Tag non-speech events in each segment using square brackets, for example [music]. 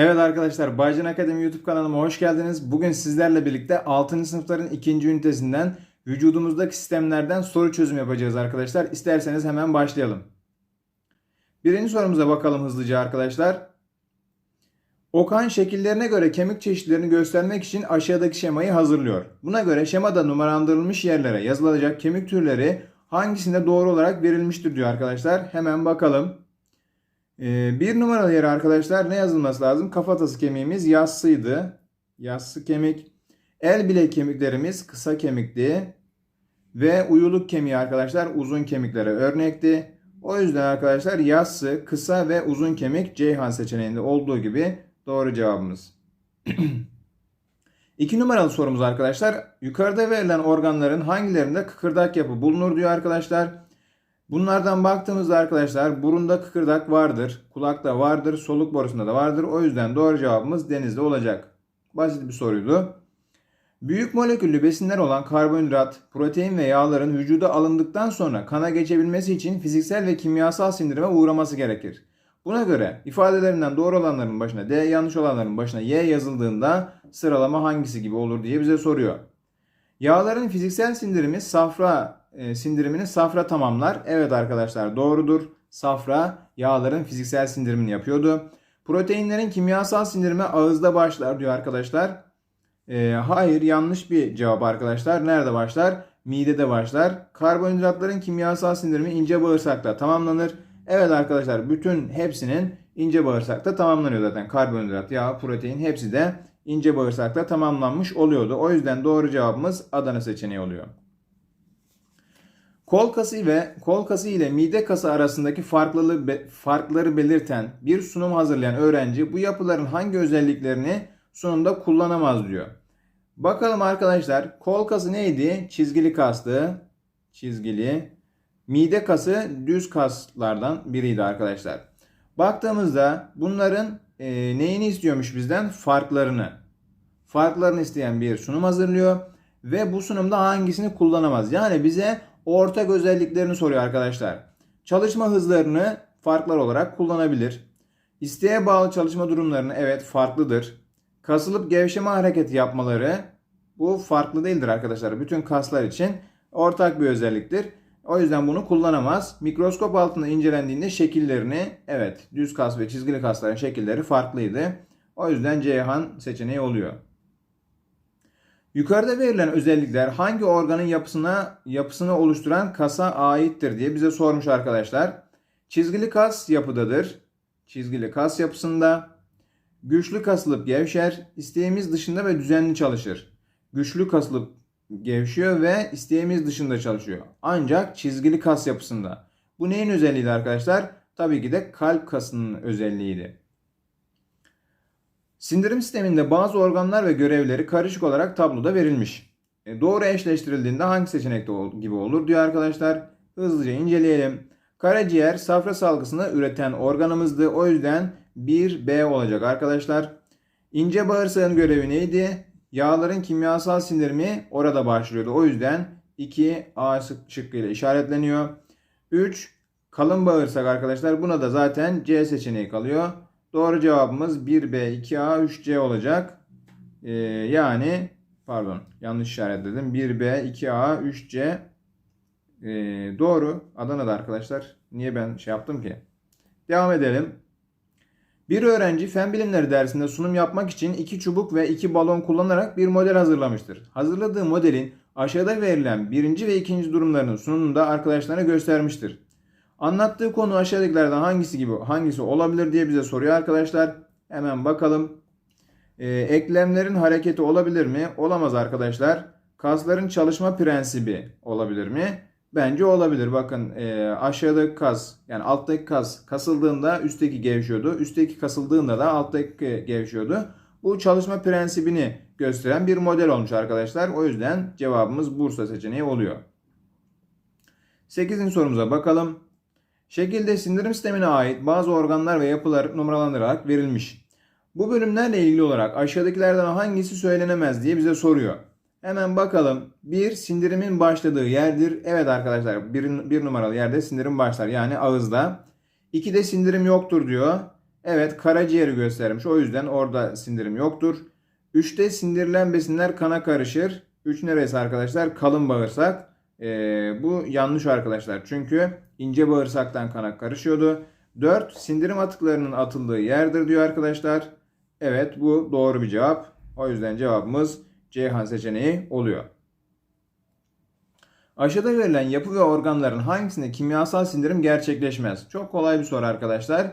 Evet arkadaşlar Baycan Akademi YouTube kanalıma hoş geldiniz. Bugün sizlerle birlikte 6. sınıfların 2. ünitesinden vücudumuzdaki sistemlerden soru çözüm yapacağız arkadaşlar. İsterseniz hemen başlayalım. Birinci sorumuza bakalım hızlıca arkadaşlar. Okan şekillerine göre kemik çeşitlerini göstermek için aşağıdaki şemayı hazırlıyor. Buna göre şemada numaralandırılmış yerlere yazılacak kemik türleri hangisinde doğru olarak verilmiştir diyor arkadaşlar. Hemen bakalım. Ee, bir numaralı yere arkadaşlar ne yazılması lazım? Kafatası kemiğimiz yassıydı. Yassı kemik. El bilek kemiklerimiz kısa kemikti. Ve uyuluk kemiği arkadaşlar uzun kemiklere örnekti. O yüzden arkadaşlar yassı, kısa ve uzun kemik Ceyhan seçeneğinde olduğu gibi doğru cevabımız. [clears throat] İki numaralı sorumuz arkadaşlar. Yukarıda verilen organların hangilerinde kıkırdak yapı bulunur diyor arkadaşlar. Bunlardan baktığımızda arkadaşlar burunda kıkırdak vardır, kulakta vardır, soluk borusunda da vardır. O yüzden doğru cevabımız denizde olacak. Basit bir soruydu. Büyük moleküllü besinler olan karbonhidrat, protein ve yağların vücuda alındıktan sonra kana geçebilmesi için fiziksel ve kimyasal sindirime uğraması gerekir. Buna göre ifadelerinden doğru olanların başına D, yanlış olanların başına Y yazıldığında sıralama hangisi gibi olur diye bize soruyor. Yağların fiziksel sindirimi safra e, sindirimini safra tamamlar. Evet arkadaşlar doğrudur. Safra yağların fiziksel sindirimini yapıyordu. Proteinlerin kimyasal sindirimi ağızda başlar diyor arkadaşlar. E, hayır yanlış bir cevap arkadaşlar. Nerede başlar? Midede başlar. Karbonhidratların kimyasal sindirimi ince bağırsakta tamamlanır. Evet arkadaşlar bütün hepsinin ince bağırsakta tamamlanıyor zaten. Karbonhidrat, yağ, protein hepsi de ince bağırsakta tamamlanmış oluyordu. O yüzden doğru cevabımız Adana seçeneği oluyor. Kol kası ve kol kası ile mide kası arasındaki farklılığı farkları belirten bir sunum hazırlayan öğrenci bu yapıların hangi özelliklerini sunumda kullanamaz diyor. Bakalım arkadaşlar kol kası neydi? Çizgili kastı. Çizgili. Mide kası düz kaslardan biriydi arkadaşlar. Baktığımızda bunların e, neyini istiyormuş bizden? Farklarını. Farklarını isteyen bir sunum hazırlıyor ve bu sunumda hangisini kullanamaz? Yani bize ortak özelliklerini soruyor arkadaşlar. Çalışma hızlarını farklar olarak kullanabilir. İsteğe bağlı çalışma durumlarını evet farklıdır. Kasılıp gevşeme hareketi yapmaları bu farklı değildir arkadaşlar. Bütün kaslar için ortak bir özelliktir. O yüzden bunu kullanamaz. Mikroskop altında incelendiğinde şekillerini evet düz kas ve çizgili kasların şekilleri farklıydı. O yüzden Ceyhan seçeneği oluyor. Yukarıda verilen özellikler hangi organın yapısına yapısını oluşturan kasa aittir diye bize sormuş arkadaşlar. Çizgili kas yapıdadır. Çizgili kas yapısında güçlü kasılıp gevşer, isteğimiz dışında ve düzenli çalışır. Güçlü kasılıp gevşiyor ve isteğimiz dışında çalışıyor. Ancak çizgili kas yapısında. Bu neyin özelliğiydi arkadaşlar? Tabii ki de kalp kasının özelliğiydi. Sindirim sisteminde bazı organlar ve görevleri karışık olarak tabloda verilmiş. E, doğru eşleştirildiğinde hangi seçenekte gibi olur diyor arkadaşlar. Hızlıca inceleyelim. Karaciğer safra salgısını üreten organımızdı. O yüzden 1B olacak arkadaşlar. İnce bağırsağın görevi neydi? Yağların kimyasal sindirimi orada başlıyordu. O yüzden 2 A şıkkıyla işaretleniyor. 3 kalın bağırsak arkadaşlar. Buna da zaten C seçeneği kalıyor. Doğru cevabımız 1B, 2A, 3C olacak. Ee, yani pardon yanlış işaretledim. 1B, 2A, 3C ee, doğru. Adana'da arkadaşlar. Niye ben şey yaptım ki? Devam edelim. Bir öğrenci fen bilimleri dersinde sunum yapmak için iki çubuk ve iki balon kullanarak bir model hazırlamıştır. Hazırladığı modelin aşağıda verilen birinci ve ikinci durumlarının sunumunda arkadaşlarına göstermiştir. Anlattığı konu aşağıdakilerden hangisi gibi hangisi olabilir diye bize soruyor arkadaşlar. Hemen bakalım. Ee, eklemlerin hareketi olabilir mi? Olamaz arkadaşlar. Kasların çalışma prensibi olabilir mi? Bence olabilir. Bakın e, aşağıdaki kas yani alttaki kas kasıldığında üstteki gevşiyordu. Üstteki kasıldığında da alttaki gevşiyordu. Bu çalışma prensibini gösteren bir model olmuş arkadaşlar. O yüzden cevabımız Bursa seçeneği oluyor. 8. sorumuza bakalım. Şekilde sindirim sistemine ait bazı organlar ve yapılar numaralandırarak verilmiş. Bu bölümlerle ilgili olarak aşağıdakilerden hangisi söylenemez diye bize soruyor. Hemen bakalım. Bir sindirimin başladığı yerdir. Evet arkadaşlar bir, bir numaralı yerde sindirim başlar. Yani ağızda. İki de sindirim yoktur diyor. Evet karaciğeri göstermiş. O yüzden orada sindirim yoktur. 3'te sindirilen besinler kana karışır. 3 neresi arkadaşlar? Kalın bağırsak. Ee, bu yanlış arkadaşlar. Çünkü ince bağırsaktan kana karışıyordu. 4 sindirim atıklarının atıldığı yerdir diyor arkadaşlar. Evet bu doğru bir cevap. O yüzden cevabımız Ceyhan seçeneği oluyor. Aşağıda verilen yapı ve organların hangisinde kimyasal sindirim gerçekleşmez? Çok kolay bir soru arkadaşlar.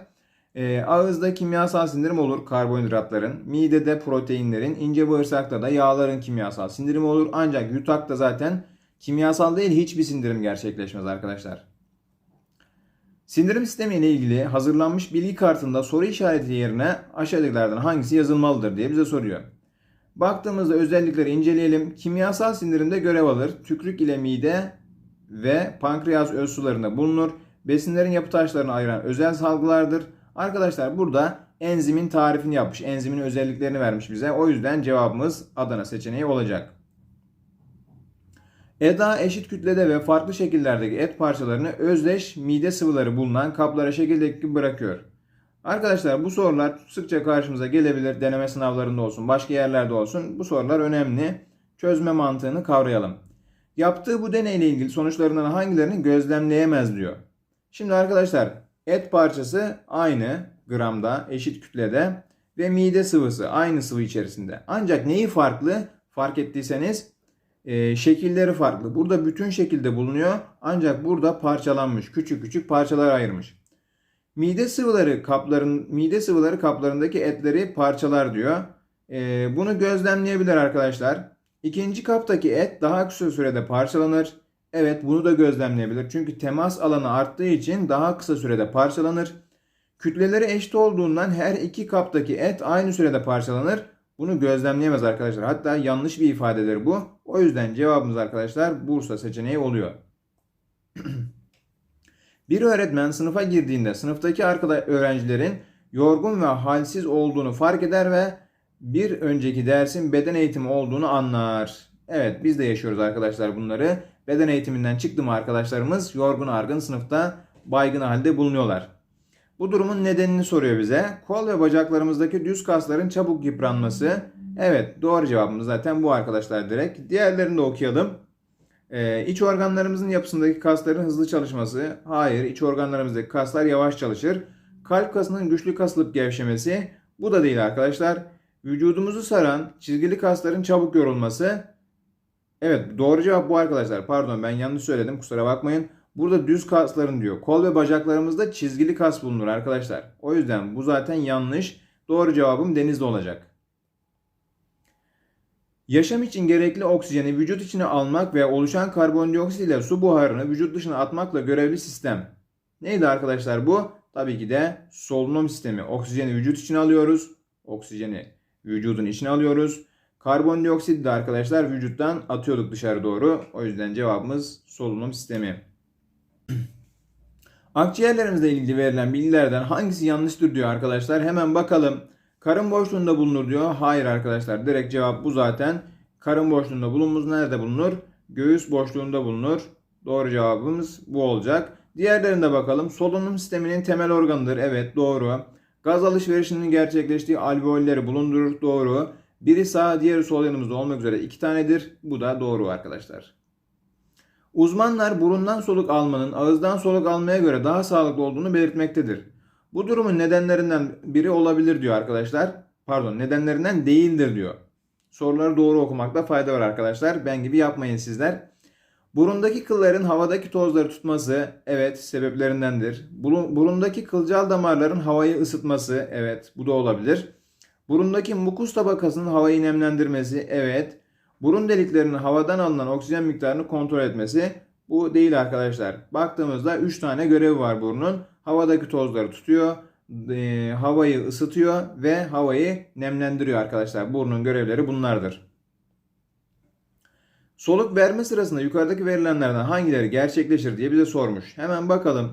Ee, ağızda kimyasal sindirim olur karbonhidratların, midede proteinlerin, ince bağırsakta da yağların kimyasal sindirimi olur. Ancak yutakta zaten kimyasal değil hiçbir sindirim gerçekleşmez arkadaşlar. Sindirim sistemi ile ilgili hazırlanmış bilgi kartında soru işareti yerine aşağıdakilerden hangisi yazılmalıdır diye bize soruyor. Baktığımızda özellikleri inceleyelim. Kimyasal sindirimde görev alır. Tükrük ile mide ve pankreas öz sularında bulunur. Besinlerin yapı taşlarını ayıran özel salgılardır. Arkadaşlar burada enzimin tarifini yapmış. Enzimin özelliklerini vermiş bize. O yüzden cevabımız Adana seçeneği olacak. EDA eşit kütlede ve farklı şekillerdeki et parçalarını özdeş mide sıvıları bulunan kaplara şekildeki bırakıyor. Arkadaşlar bu sorular sıkça karşımıza gelebilir. Deneme sınavlarında olsun, başka yerlerde olsun. Bu sorular önemli. Çözme mantığını kavrayalım. Yaptığı bu deneyle ilgili sonuçlarından hangilerini gözlemleyemez diyor. Şimdi arkadaşlar et parçası aynı gramda, eşit kütlede ve mide sıvısı aynı sıvı içerisinde. Ancak neyi farklı? Fark ettiyseniz e, şekilleri farklı. Burada bütün şekilde bulunuyor ancak burada parçalanmış. Küçük küçük parçalar ayırmış. Mide sıvıları kapların mide sıvıları kaplarındaki etleri parçalar diyor. E, bunu gözlemleyebilir arkadaşlar. İkinci kaptaki et daha kısa sürede parçalanır. Evet bunu da gözlemleyebilir. Çünkü temas alanı arttığı için daha kısa sürede parçalanır. Kütleleri eşit olduğundan her iki kaptaki et aynı sürede parçalanır. Bunu gözlemleyemez arkadaşlar. Hatta yanlış bir ifadedir bu. O yüzden cevabımız arkadaşlar Bursa seçeneği oluyor. [clears throat] bir öğretmen sınıfa girdiğinde sınıftaki arkadaş öğrencilerin yorgun ve halsiz olduğunu fark eder ve bir önceki dersin beden eğitimi olduğunu anlar. Evet biz de yaşıyoruz arkadaşlar bunları. Beden eğitiminden çıktı mı arkadaşlarımız yorgun argın sınıfta baygın halde bulunuyorlar. Bu durumun nedenini soruyor bize. Kol ve bacaklarımızdaki düz kasların çabuk yıpranması. Evet doğru cevabımız zaten bu arkadaşlar direkt. Diğerlerini de okuyalım. Ee, iç organlarımızın yapısındaki kasların hızlı çalışması. Hayır iç organlarımızdaki kaslar yavaş çalışır. Kalp kasının güçlü kasılıp gevşemesi. Bu da değil arkadaşlar. Vücudumuzu saran çizgili kasların çabuk yorulması. Evet doğru cevap bu arkadaşlar. Pardon ben yanlış söyledim kusura bakmayın. Burada düz kasların diyor. Kol ve bacaklarımızda çizgili kas bulunur arkadaşlar. O yüzden bu zaten yanlış. Doğru cevabım denizde olacak. Yaşam için gerekli oksijeni vücut içine almak ve oluşan karbondioksit ile su buharını vücut dışına atmakla görevli sistem. Neydi arkadaşlar bu? Tabii ki de solunum sistemi. Oksijeni vücut içine alıyoruz. Oksijeni vücudun içine alıyoruz. Karbondioksit de arkadaşlar vücuttan atıyorduk dışarı doğru. O yüzden cevabımız solunum sistemi. Akciğerlerimizle ilgili verilen bilgilerden hangisi yanlıştır diyor arkadaşlar. Hemen bakalım. Karın boşluğunda bulunur diyor. Hayır arkadaşlar. Direkt cevap bu zaten. Karın boşluğunda bulunmaz. Nerede bulunur? Göğüs boşluğunda bulunur. Doğru cevabımız bu olacak. Diğerlerine bakalım. Solunum sisteminin temel organıdır. Evet doğru. Gaz alışverişinin gerçekleştiği alveolleri bulundurur. Doğru. Biri sağ diğeri sol yanımızda olmak üzere iki tanedir. Bu da doğru arkadaşlar. Uzmanlar burundan soluk almanın ağızdan soluk almaya göre daha sağlıklı olduğunu belirtmektedir. Bu durumun nedenlerinden biri olabilir diyor arkadaşlar. Pardon nedenlerinden değildir diyor. Soruları doğru okumakta fayda var arkadaşlar. Ben gibi yapmayın sizler. Burundaki kılların havadaki tozları tutması evet sebeplerindendir. Burundaki kılcal damarların havayı ısıtması evet bu da olabilir. Burundaki mukus tabakasının havayı nemlendirmesi evet. Burun deliklerinin havadan alınan oksijen miktarını kontrol etmesi bu değil arkadaşlar. Baktığımızda 3 tane görevi var burnun. Havadaki tozları tutuyor, e, havayı ısıtıyor ve havayı nemlendiriyor arkadaşlar. Burnun görevleri bunlardır. Soluk verme sırasında yukarıdaki verilenlerden hangileri gerçekleşir diye bize sormuş. Hemen bakalım.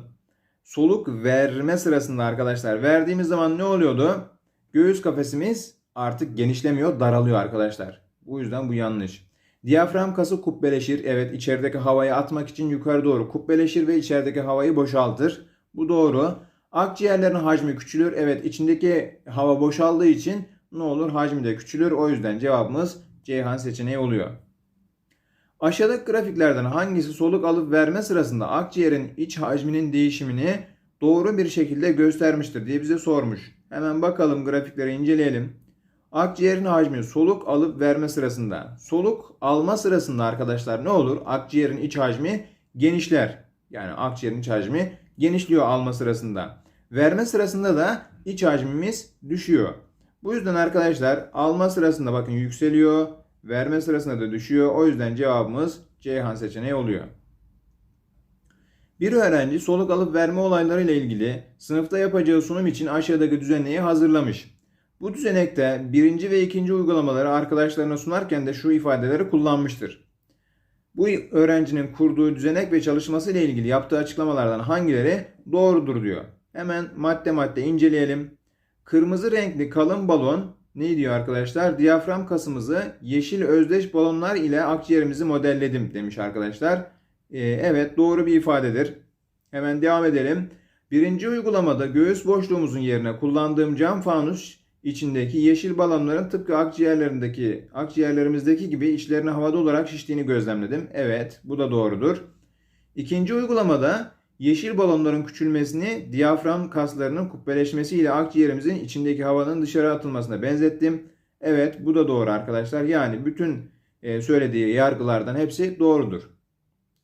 Soluk verme sırasında arkadaşlar verdiğimiz zaman ne oluyordu? Göğüs kafesimiz artık genişlemiyor, daralıyor arkadaşlar. Bu yüzden bu yanlış. Diyafram kası kubbeleşir. Evet içerideki havayı atmak için yukarı doğru kubbeleşir ve içerideki havayı boşaltır. Bu doğru. Akciğerlerin hacmi küçülür. Evet içindeki hava boşaldığı için ne olur? Hacmi de küçülür. O yüzden cevabımız Ceyhan seçeneği oluyor. Aşağıdaki grafiklerden hangisi soluk alıp verme sırasında akciğerin iç hacminin değişimini doğru bir şekilde göstermiştir diye bize sormuş. Hemen bakalım grafikleri inceleyelim. Akciğerin hacmi soluk alıp verme sırasında. Soluk alma sırasında arkadaşlar ne olur? Akciğerin iç hacmi genişler. Yani akciğerin iç hacmi genişliyor alma sırasında. Verme sırasında da iç hacmimiz düşüyor. Bu yüzden arkadaşlar alma sırasında bakın yükseliyor. Verme sırasında da düşüyor. O yüzden cevabımız Ceyhan seçeneği oluyor. Bir öğrenci soluk alıp verme olayları ile ilgili sınıfta yapacağı sunum için aşağıdaki düzenleyi hazırlamış. Bu düzenekte birinci ve ikinci uygulamaları arkadaşlarına sunarken de şu ifadeleri kullanmıştır. Bu öğrencinin kurduğu düzenek ve çalışması ile ilgili yaptığı açıklamalardan hangileri doğrudur diyor. Hemen madde madde inceleyelim. Kırmızı renkli kalın balon ne diyor arkadaşlar? Diyafram kasımızı yeşil özdeş balonlar ile akciğerimizi modelledim demiş arkadaşlar. Ee, evet doğru bir ifadedir. Hemen devam edelim. Birinci uygulamada göğüs boşluğumuzun yerine kullandığım cam fanus içindeki yeşil balonların tıpkı akciğerlerindeki akciğerlerimizdeki gibi içlerine havada olarak şiştiğini gözlemledim. Evet, bu da doğrudur. İkinci uygulamada yeşil balonların küçülmesini diyafram kaslarının kubbeleşmesiyle akciğerimizin içindeki havanın dışarı atılmasına benzettim. Evet, bu da doğru arkadaşlar. Yani bütün e, söylediği yargılardan hepsi doğrudur.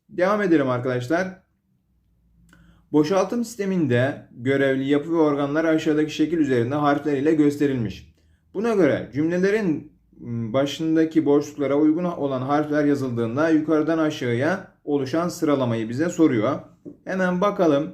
Devam edelim arkadaşlar. Boşaltım sisteminde görevli yapı ve organlar aşağıdaki şekil üzerinde harfler ile gösterilmiş. Buna göre cümlelerin başındaki boşluklara uygun olan harfler yazıldığında yukarıdan aşağıya oluşan sıralamayı bize soruyor. Hemen bakalım.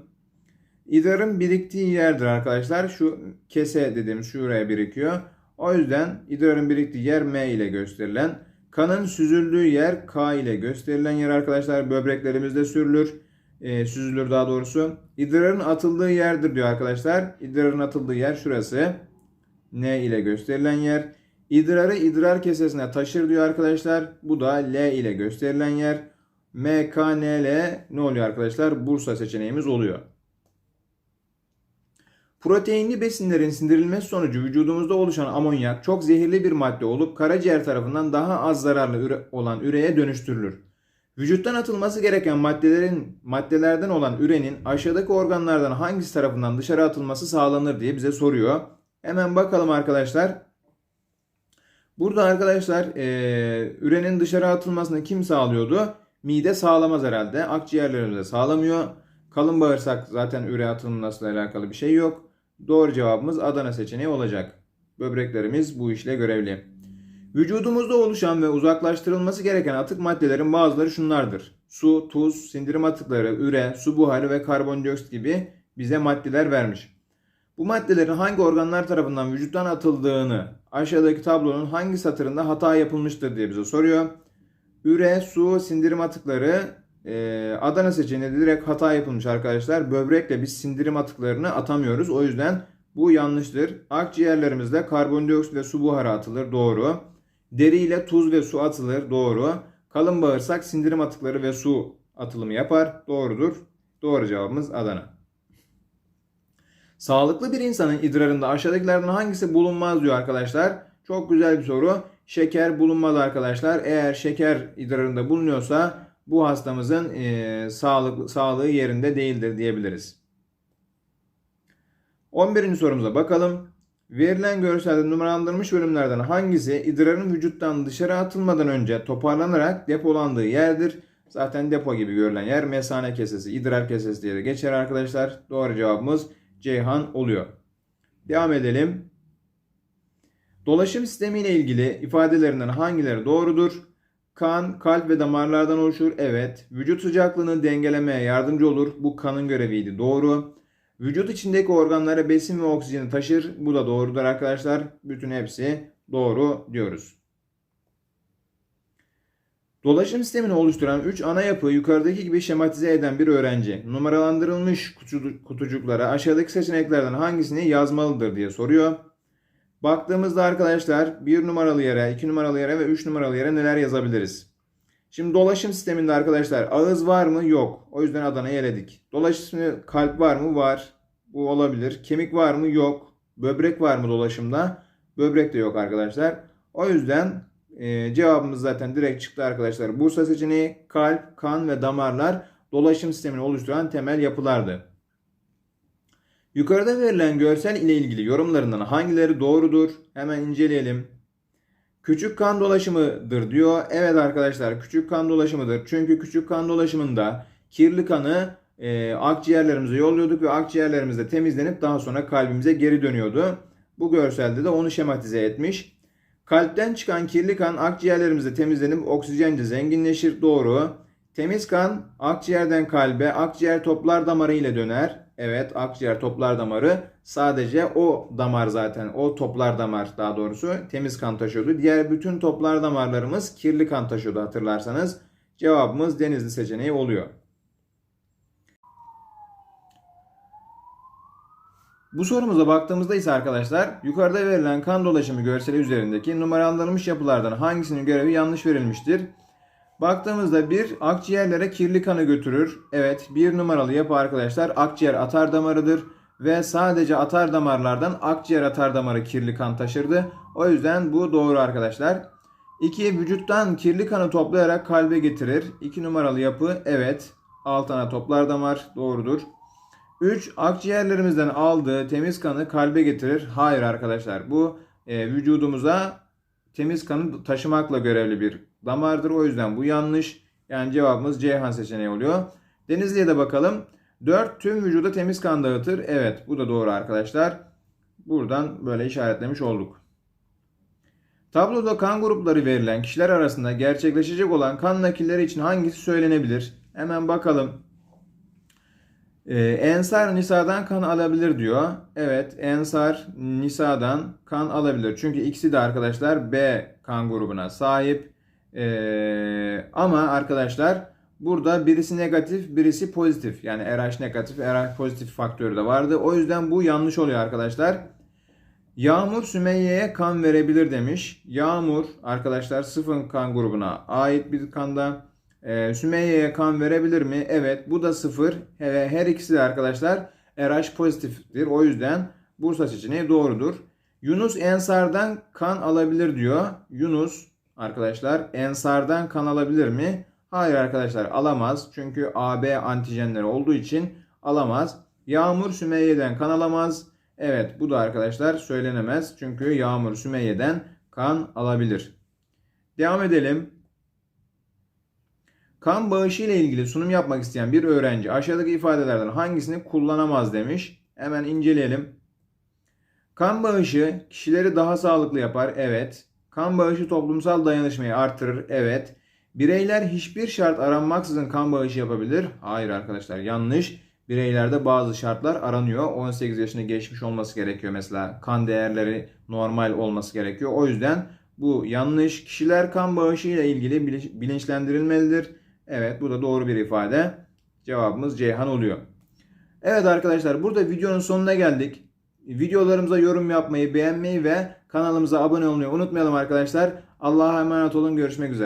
İdrarın biriktiği yerdir arkadaşlar. Şu kese dediğimiz şuraya birikiyor. O yüzden idrarın biriktiği yer M ile gösterilen. Kanın süzüldüğü yer K ile gösterilen yer arkadaşlar. Böbreklerimizde sürülür e, süzülür daha doğrusu. İdrarın atıldığı yerdir diyor arkadaşlar. İdrarın atıldığı yer şurası. N ile gösterilen yer. İdrarı idrar kesesine taşır diyor arkadaşlar. Bu da L ile gösterilen yer. M, K, N, L ne oluyor arkadaşlar? Bursa seçeneğimiz oluyor. Proteinli besinlerin sindirilmesi sonucu vücudumuzda oluşan amonyak çok zehirli bir madde olup karaciğer tarafından daha az zararlı olan üreye dönüştürülür. Vücuttan atılması gereken maddelerin maddelerden olan ürenin aşağıdaki organlardan hangisi tarafından dışarı atılması sağlanır diye bize soruyor. Hemen bakalım arkadaşlar. Burada arkadaşlar e, ürenin dışarı atılmasını kim sağlıyordu? Mide sağlamaz herhalde. Akciğerlerimiz de sağlamıyor. Kalın bağırsak zaten üre atılmasıyla alakalı bir şey yok. Doğru cevabımız Adana seçeneği olacak. Böbreklerimiz bu işle görevli. Vücudumuzda oluşan ve uzaklaştırılması gereken atık maddelerin bazıları şunlardır. Su, tuz, sindirim atıkları, üre, su buharı ve karbondioksit gibi bize maddeler vermiş. Bu maddelerin hangi organlar tarafından vücuttan atıldığını aşağıdaki tablonun hangi satırında hata yapılmıştır diye bize soruyor. Üre, su, sindirim atıkları e, Adana seçeneğinde direkt hata yapılmış arkadaşlar. Böbrekle biz sindirim atıklarını atamıyoruz. O yüzden bu yanlıştır. Akciğerlerimizde karbondioksit ve su buharı atılır. Doğru. Deri ile tuz ve su atılır. Doğru. Kalın bağırsak sindirim atıkları ve su atılımı yapar. Doğrudur. Doğru cevabımız Adana. Sağlıklı bir insanın idrarında aşağıdakilerden hangisi bulunmaz diyor arkadaşlar. Çok güzel bir soru. Şeker bulunmaz arkadaşlar. Eğer şeker idrarında bulunuyorsa bu hastamızın e, sağlık, sağlığı yerinde değildir diyebiliriz. 11. sorumuza bakalım. Verilen görselde numaralandırılmış bölümlerden hangisi idrarın vücuttan dışarı atılmadan önce toparlanarak depolandığı yerdir? Zaten depo gibi görülen yer mesane kesesi, idrar kesesi diye de geçer arkadaşlar. Doğru cevabımız Ceyhan oluyor. Devam edelim. Dolaşım sistemi ile ilgili ifadelerinden hangileri doğrudur? Kan, kalp ve damarlardan oluşur. Evet. Vücut sıcaklığını dengelemeye yardımcı olur. Bu kanın göreviydi. Doğru. Vücut içindeki organlara besin ve oksijeni taşır. Bu da doğrudur arkadaşlar. Bütün hepsi doğru diyoruz. Dolaşım sistemini oluşturan 3 ana yapı yukarıdaki gibi şematize eden bir öğrenci numaralandırılmış kutucuklara aşağıdaki seçeneklerden hangisini yazmalıdır diye soruyor. Baktığımızda arkadaşlar 1 numaralı yere, 2 numaralı yere ve 3 numaralı yere neler yazabiliriz? Şimdi dolaşım sisteminde arkadaşlar ağız var mı? Yok. O yüzden Adana'yı eledik. Dolaşım kalp var mı? Var. Bu olabilir. Kemik var mı? Yok. Böbrek var mı dolaşımda? Böbrek de yok arkadaşlar. O yüzden e, cevabımız zaten direkt çıktı arkadaşlar. Bursa seçeneği kalp, kan ve damarlar dolaşım sistemini oluşturan temel yapılardı. Yukarıda verilen görsel ile ilgili yorumlarından hangileri doğrudur? Hemen inceleyelim. Küçük kan dolaşımıdır diyor. Evet arkadaşlar küçük kan dolaşımıdır. Çünkü küçük kan dolaşımında kirli kanı e, akciğerlerimize yolluyorduk ve akciğerlerimizde temizlenip daha sonra kalbimize geri dönüyordu. Bu görselde de onu şematize etmiş. Kalpten çıkan kirli kan akciğerlerimizde temizlenip oksijenle zenginleşir. Doğru. Temiz kan akciğerden kalbe, akciğer toplar damarı ile döner. Evet, akciğer toplar damarı sadece o damar zaten, o toplar damar daha doğrusu temiz kan taşıyordu. Diğer bütün toplar damarlarımız kirli kan taşıyordu hatırlarsanız. Cevabımız denizli seçeneği oluyor. Bu sorumuza baktığımızda ise arkadaşlar yukarıda verilen kan dolaşımı görseli üzerindeki numaralanmış yapılardan hangisinin görevi yanlış verilmiştir? Baktığımızda bir akciğerlere kirli kanı götürür. Evet bir numaralı yapı arkadaşlar akciğer atar damarıdır ve sadece atar damarlardan akciğer atar damarı kirli kan taşırdı. O yüzden bu doğru arkadaşlar. 2. Vücuttan kirli kanı toplayarak kalbe getirir. 2 numaralı yapı evet alt ana toplar damar doğrudur. 3. Akciğerlerimizden aldığı temiz kanı kalbe getirir. Hayır arkadaşlar bu e, vücudumuza temiz kanı taşımakla görevli bir damardır. O yüzden bu yanlış. Yani cevabımız Ceyhan seçeneği oluyor. Denizli'ye de bakalım. 4. Tüm vücuda temiz kan dağıtır. Evet bu da doğru arkadaşlar. Buradan böyle işaretlemiş olduk. Tabloda kan grupları verilen kişiler arasında gerçekleşecek olan kan nakilleri için hangisi söylenebilir? Hemen bakalım. Ee, Ensar Nisa'dan kan alabilir diyor. Evet Ensar Nisa'dan kan alabilir. Çünkü ikisi de arkadaşlar B kan grubuna sahip. Ee, ama arkadaşlar burada birisi negatif birisi pozitif. Yani RH negatif RH pozitif faktörü de vardı. O yüzden bu yanlış oluyor arkadaşlar. Yağmur Sümeyye'ye kan verebilir demiş. Yağmur arkadaşlar sıfır kan grubuna ait bir kanda. Ee, Sümeyye'ye kan verebilir mi? Evet bu da sıfır. Ve her ikisi de arkadaşlar RH pozitiftir. O yüzden Bursa seçeneği doğrudur. Yunus Ensar'dan kan alabilir diyor. Yunus arkadaşlar Ensar'dan kan alabilir mi? Hayır arkadaşlar alamaz. Çünkü AB antijenleri olduğu için alamaz. Yağmur Sümeyye'den kan alamaz. Evet bu da arkadaşlar söylenemez. Çünkü Yağmur Sümeyye'den kan alabilir. Devam edelim. Kan bağışı ile ilgili sunum yapmak isteyen bir öğrenci aşağıdaki ifadelerden hangisini kullanamaz demiş. Hemen inceleyelim. Kan bağışı kişileri daha sağlıklı yapar. Evet. Kan bağışı toplumsal dayanışmayı artırır. Evet. Bireyler hiçbir şart aranmaksızın kan bağışı yapabilir. Hayır arkadaşlar yanlış. Bireylerde bazı şartlar aranıyor. 18 yaşını geçmiş olması gerekiyor mesela. Kan değerleri normal olması gerekiyor. O yüzden bu yanlış. Kişiler kan bağışı ile ilgili bilinçlendirilmelidir. Evet bu da doğru bir ifade. Cevabımız Ceyhan oluyor. Evet arkadaşlar burada videonun sonuna geldik. Videolarımıza yorum yapmayı, beğenmeyi ve kanalımıza abone olmayı unutmayalım arkadaşlar. Allah'a emanet olun. Görüşmek üzere.